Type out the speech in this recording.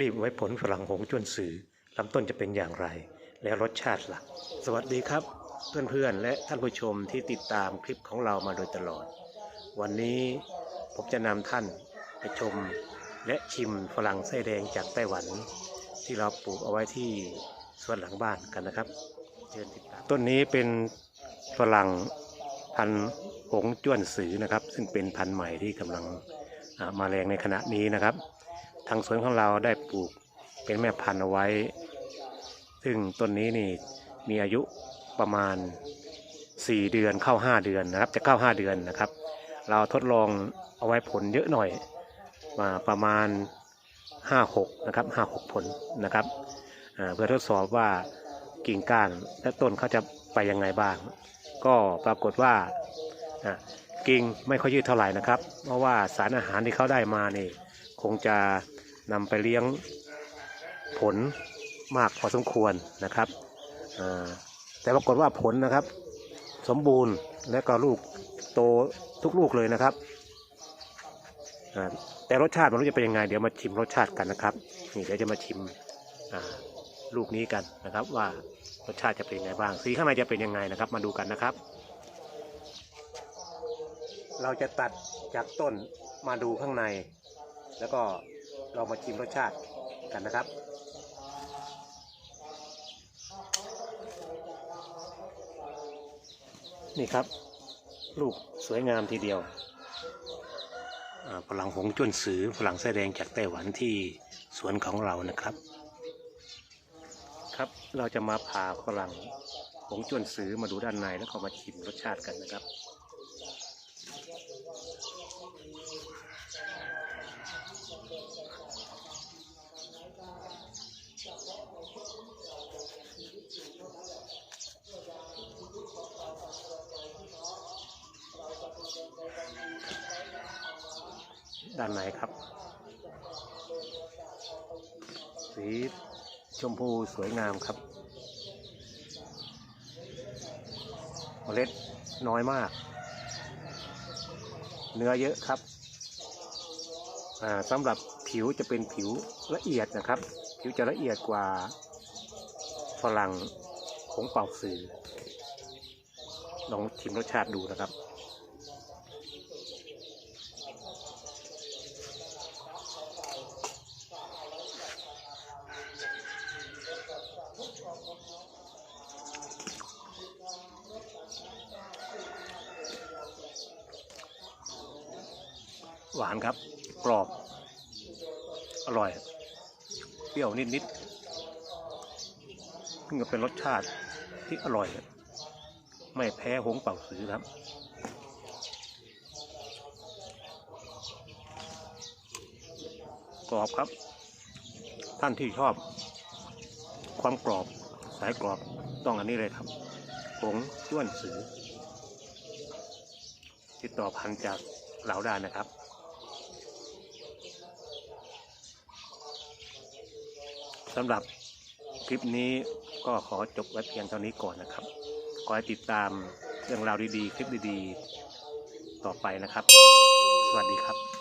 รีบไว้ผลฝรั่งหงจวนสือลำต้นจะเป็นอย่างไร และรสชาติล่ะ สวัสดีครับ เพื่อนๆ และท่านผู้ชมที่ติดตามคลิปของเรามาโดยตลอด วันนี้ผมจะนำท่านไปชมและชิมฝรั่งไส้แดงจากไต้หวัน ที่เราปลูกเอาไว้ที่สวนหลังบ้านกันนะครับเชิญติดตามต้นนี้เป็นฝรั่งพันธุ์หงจ้วนสือนะครับ ซึ่งเป็นพันธุ์ใหม่ที่กำลังอ่ามาแรงในขณะนี้นะครับ ทางสวนของเราได้ปลูกเป็นแม่พันธุ์เอาไว้ ซึ่งต้นนี้นี่มีอายุประมาณ 4 เดือนเข้า 5 เดือนนะครับ จะเข้า 5 เดือนนะครับ เราทดลองเอาไว้ผลเยอะหน่อยมาประมาณ 5-6นะครับ5-6 ผลนะครับเพื่อทดสอบว่ากิ่งก้านและต้นเขาจะไปยังไงบ้าง ก็ปรากฏว่ากิ่งไม่ค่อยยืดเท่าไหร่นะครับ เพราะว่าสารอาหารที่เขาได้มานี่คงจะ นำไปเลี้ยงผลมากพอสมควรนะครับแต่ปรากฏว่าผลนะครับ สมบูรณ์และก็ลูกโตทุกลูกเลยนะครับแต่รสชาติมันจะเป็นยังไง เดี๋ยวมาชิมรสชาติกันนะครับนี่เดี๋ยวจะมาชิมลูกนี้กันนะครับ ว่ารสชาติจะเป็นยังไงบ้าง สีข้างในจะเป็นยังไงนะครับ มาดูกันนะครับ เราจะตัดจากต้นมาดูข้างใน แล้วก็ ลองมาชิมรสชาติกันนะครับนี่ครับ ลูกสวยงามทีเดียวอ่าฝรั่งหงจ้วนสือฝรั่งไส้แดงจากไต้หวันที่สวนของเรานะครับ ครับเราจะมาผ่าฝรั่งหงจ้วนสือมาดูด้านในแล้วก็มาชิมรสชาติกันนะครับ ด้านในครับ สีชมพูสวยงามครับเมล็ดน้อยมาก เนื้อเยอะครับสำหรับผิวจะเป็นผิวละเอียดนะครับ ผิวจะละเอียดกว่าฝรั่งของเป่าสื่อลองชิมรสชาติดูนะครับ หวานครับ กรอบ อร่อย เปรี้ยวนิดๆซึ่ก็เป็นรสชาติที่อร่อย ไม่แพ้หงเป่าสือครับกรอบครับ ท่านที่ชอบ ความกรอบสายกรอบต้องอันนี้เลยครับหงจ้วนสือ ติดต่อพันจากเหล่าได้นะครับ สำหรับคลิปนี้ก็ขอจบไว้เพียงเท่านี้ก่อนนะครับ ขอให้ติดตามเรื่องราวดีๆ คลิปดีๆ ต่อไปนะครับ สวัสดีครับ